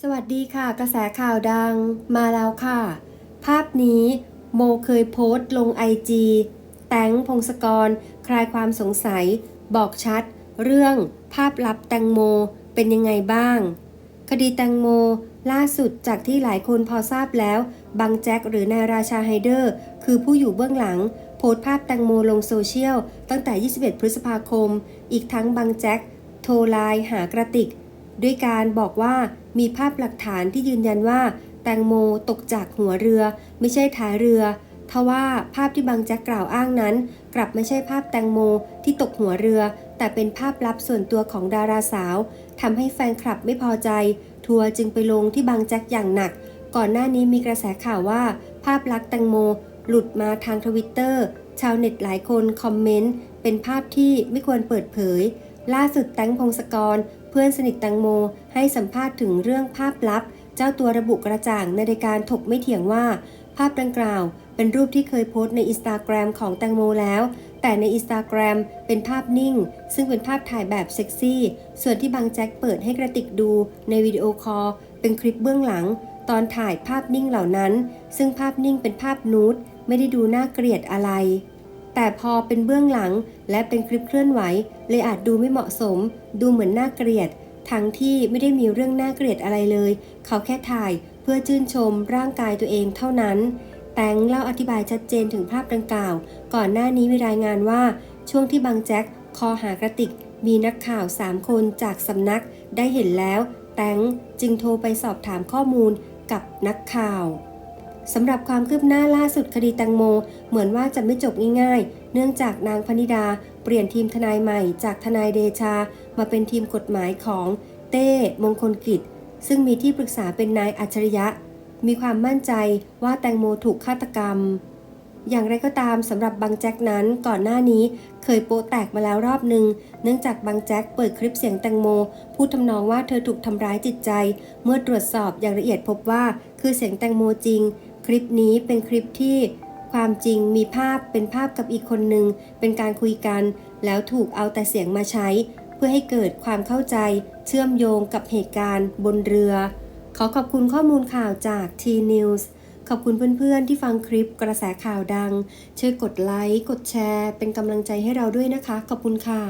สวัสดีค่ะ กระแสข่าวดังมาแล้วค่ะ ภาพนี้โมเคยโพสต์ลงไอจีแตงพงศกร คลายความสงสัย บอกชัด เรื่องภาพลับแตงโมเป็นยังไงบ้าง คดีแตงโมล่าสุดจากที่หลายคนพอทราบแล้ว บังแจ็คหรือนายราชาไฮเดอร์ คือผู้อยู่เบื้องหลัง โพสต์ภาพแตงโมลงโซเชียล ตั้งแต่ 21 พฤษภาคม อีกทั้งบังแจ็คโทรไลน์หากระติก ด้วยการบอกว่ามีภาพหลักฐานที่ยืนยันว่า แตงโมตกจากหัวเรือ ไม่ใช่ท้ายเรือทว่าภาพที่บางแจ็คกล่าวอ้างนั้น กลับไม่ใช่ภาพแตงโมที่ตกหัวเรือ แต่เป็นภาพลับส่วนตัวของดาราสาวทำให้แฟนคลับไม่พอใจ ทัวร์จึงไปลงที่บางแจ็คอย่างหนัก ก่อนหน้านี้มีกระแสข่าวว่า ภาพลักษณ์แตงโม หลุดมาทางทวิตเตอร์ชาวเน็ตหลายคนคอมเมนต์เป็นภาพที่ไม่ควรเปิดเผย ล่าสุดแตงพงศกร เพื่อนสนิทแตงโม ให้สัมภาษณ์ถึงเรื่องภาพลับ เจ้าตัวระบุกระจ่างในรายการถกไม่เถียงว่า ภาพดังกล่าว เป็นรูปที่เคยโพสต์ในอินสตาแกรมของแตงโมแล้ว แต่ในอินสตาแกรมเป็นภาพนิ่ง ซึ่งเป็นภาพถ่ายแบบเซ็กซี่ ส่วนที่บางแจ็คเปิดให้กระติกดูในวิดีโอคอลเป็นคลิปเบื้องหลัง ตอนถ่ายภาพนิ่งเหล่านั้น ซึ่งภาพนิ่งเป็นภาพนูดไม่ได้ดูน่าเกลียดอะไร แต่พอเป็นเบื้องหลังและเป็นคลิปเคลื่อนไหว เลยอาจดูไม่เหมาะสม ดูเหมือนน่าเกลียด ทั้งที่ไม่ได้มีเรื่องน่าเกลียดอะไรเลย เขาแค่ถ่ายเพื่อชื่นชมร่างกายตัวเองเท่านั้น แตงเล่าอธิบายชัดเจนถึงภาพดังกล่าว ก่อนหน้านี้มีรายงานว่า ช่วงที่บางแจ็คคอหากระติก มีนักข่าว 3 คนจากสำนักได้เห็นแล้ว แตงจึงโทรไปสอบถามข้อมูลกับนักข่าว สำหรับความคืบหน้าล่าสุดคดีแตงโม เหมือนว่าจะไม่จบง่ายๆ เนื่องจากนางพนิดา เปลี่ยนทีมทนายใหม่จากทนายเดชา มาเป็นทีมกฎหมายของเต้มงคลกิจ ซึ่งมีที่ปรึกษาเป็นนายอัจฉริยะ มีความมั่นใจว่าแตงโมถูกฆาตกรรม อย่างไรก็ตามสำหรับบางแจ็คนั้นก่อนหน้านี้เคยโป๊แตกมาแล้วรอบหนึ่งเนื่องจากบางแจ็คเปิดคลิปเสียงแตงโม พูดทำนองว่าเธอถูกทำร้ายจิตใจ เมื่อตรวจสอบอย่างละเอียดพบว่าคือเสียงแตงโมจริง คลิปนี้เป็นคลิปที่ความจริงมีภาพเป็นภาพกับอีกคนหนึ่งเป็นการคุยกัน แล้วถูกเอาแต่เสียงมาใช้ เพื่อให้เกิดความเข้าใจ เชื่อมโยงกับเหตุการณ์ บนเรือ ขอขอบคุณข้อมูลข่าวจาก T News ขอบคุณเพื่อนๆ ที่ฟังคลิปกระแสข่าวดัง ช่วยกดไลค์ กดแชร์ เป็นกำลังใจให้เราด้วยนะคะ ขอบคุณค่ะ